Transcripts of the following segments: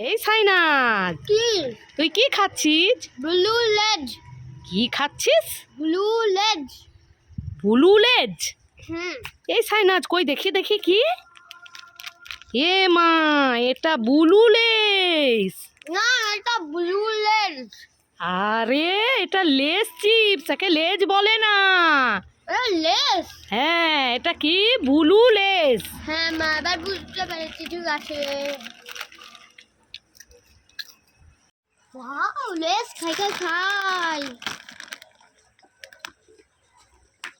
এই সাইনাজ কি? তুই কি খাচ্ছিস? ব্লু লেজ কি খাচ্ছিস? ব্লু লেজ ব্লু লেজ হুম এই সাইনাজ কই দেখি দেখি কি? এ মা এটা ব্লু লেজ না এটা ব্লু লেজ আরে এটা লেজ চিপস একে লেজ বলে না। লেজ হ্যাঁ এটা কি? বুলু লেজ হ্যাঁ মা এবার বুঝতে পেরেছি ঠিক আছে। ওয়াও লেজ খাই খাই খাই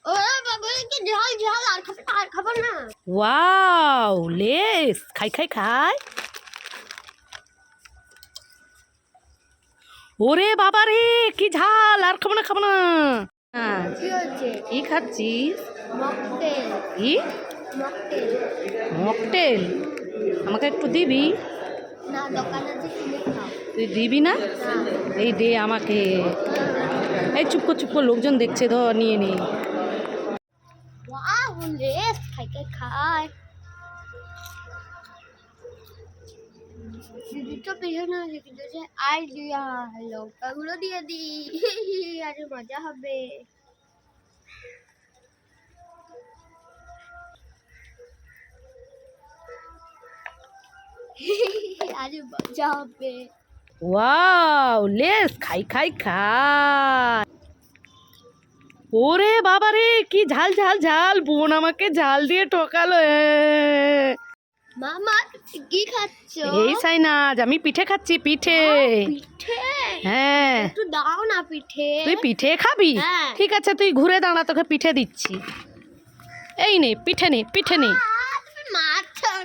ওরে বাবা কি ঝাল ঝাল আর খাব আর খাব না ওয়াও লেজ খাই খাই খাই ওরে বাবা রে কি ঝাল আর খাব না খাব না। কি হচ্ছে? কি খাচ্ছিস? মকটেল। কি? মকটেল। মকটেল। আমাকে একটু দিবি? তুই দিবি না? এই দে আমাকে। এই চুপ কর চুপ কর লোকজন দেখছে ধর নিয়ে নে। তো পেছনে লঙ্কাগুলো দিয়ে দি আজ মজা হবে। আজ মজা হবে ওয়াও লেস খাই খাই খাই। ওরে বাবা রে কি ঝাল ঝাল ঝাল বোন আমাকে ঝাল দিয়ে ঠকালো। মামা কি খাচ্ছ? এই সাইনাজ আমি পিঠে খাচ্ছি পিঠে। পিঠে? হ্যাঁ। একটু দাও না পিঠে। তুই পিঠে খাবি? হ্যাঁ। ঠিক আছে তুই ঘুরে দাঁড়া তোকে পিঠে দিচ্ছি। এই নে পিঠে নে পিঠে নে।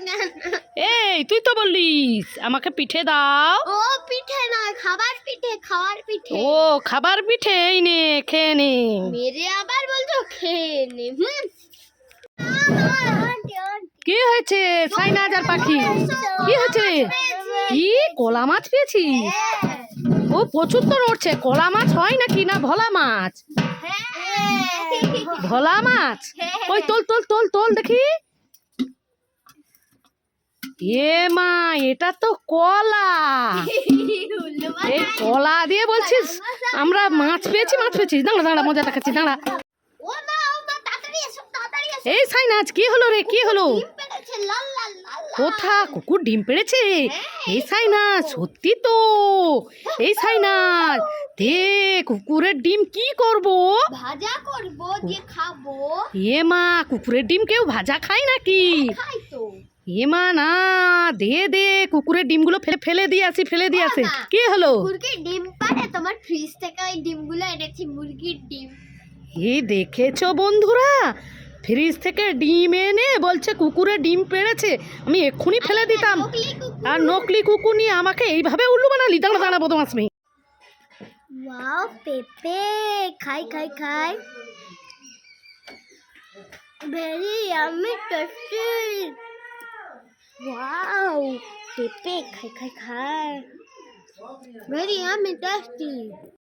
কেন? এই তুই তো বললিস আমাকে পিঠে দাও। ও পিঠে নয় খাবার পিঠে খাওয়ার পিঠে। ও খাবার পিঠে এই নে খেয়ে নে। মেরে আবার বলছো খেয়ে নে হুম। কি হয়েছে সাইনাজ আর পাখি? কি হয়েছে? কি কলা মাছ পেয়েছিস? ও প্রচুর তো নড়ছে কলা মাছ হয় নাকি না ভোলা মাছ? ভোলা মাছ? ওই তোল তোল তোল তোল দেখি। এ মা এটা তো কলা। এই কলা দিয়ে বলছিস? আমরা মাছ পেয়েছি মাছ পেয়েছি। দাঁড়া দাঁড়া মজা দেখাচ্ছি দাঁড়া। এই সাইনাজ কি হলো রে কি হলো। কোথা? কুকুর ডিম পেড়েছে এই সাইনাজ সত্যি তো। এই সাইনাজ দে কুকুরের ডিম কি করব? ভাজা করব দিয়ে খাব। এ মা কুকুরের ডিম কেউ ভাজা খায় নাকি? খাই তো। এ মা না দে দে কুকুরের ডিমগুলো ফেলে ফেলে দিয়ে আসি ফেলে দিয়ে আসি। কি হলো? মুরগির ডিম পারে তোমার ফ্রিজ থেকে ওই ডিমগুলো এনেছি মুরগির ডিম। এই দেখেছ বন্ধুরা? ফ্রিজ থেকে ডিম এনে বলছে কুকুরের ডিম পেড়েছে আমি এক্ষুনি ফেলে দিতাম। আর নকলি কুকুর নিয়ে আমাকে এইভাবে উল্লু বানালি দাঁড়া দাঁড়া বদমাস মেয়ে। ওয়াও পেপে খাই খাই খাই। Very yummy tasty Wow, Big, big, big. big, big. hi. Ready, I'm in Dusty.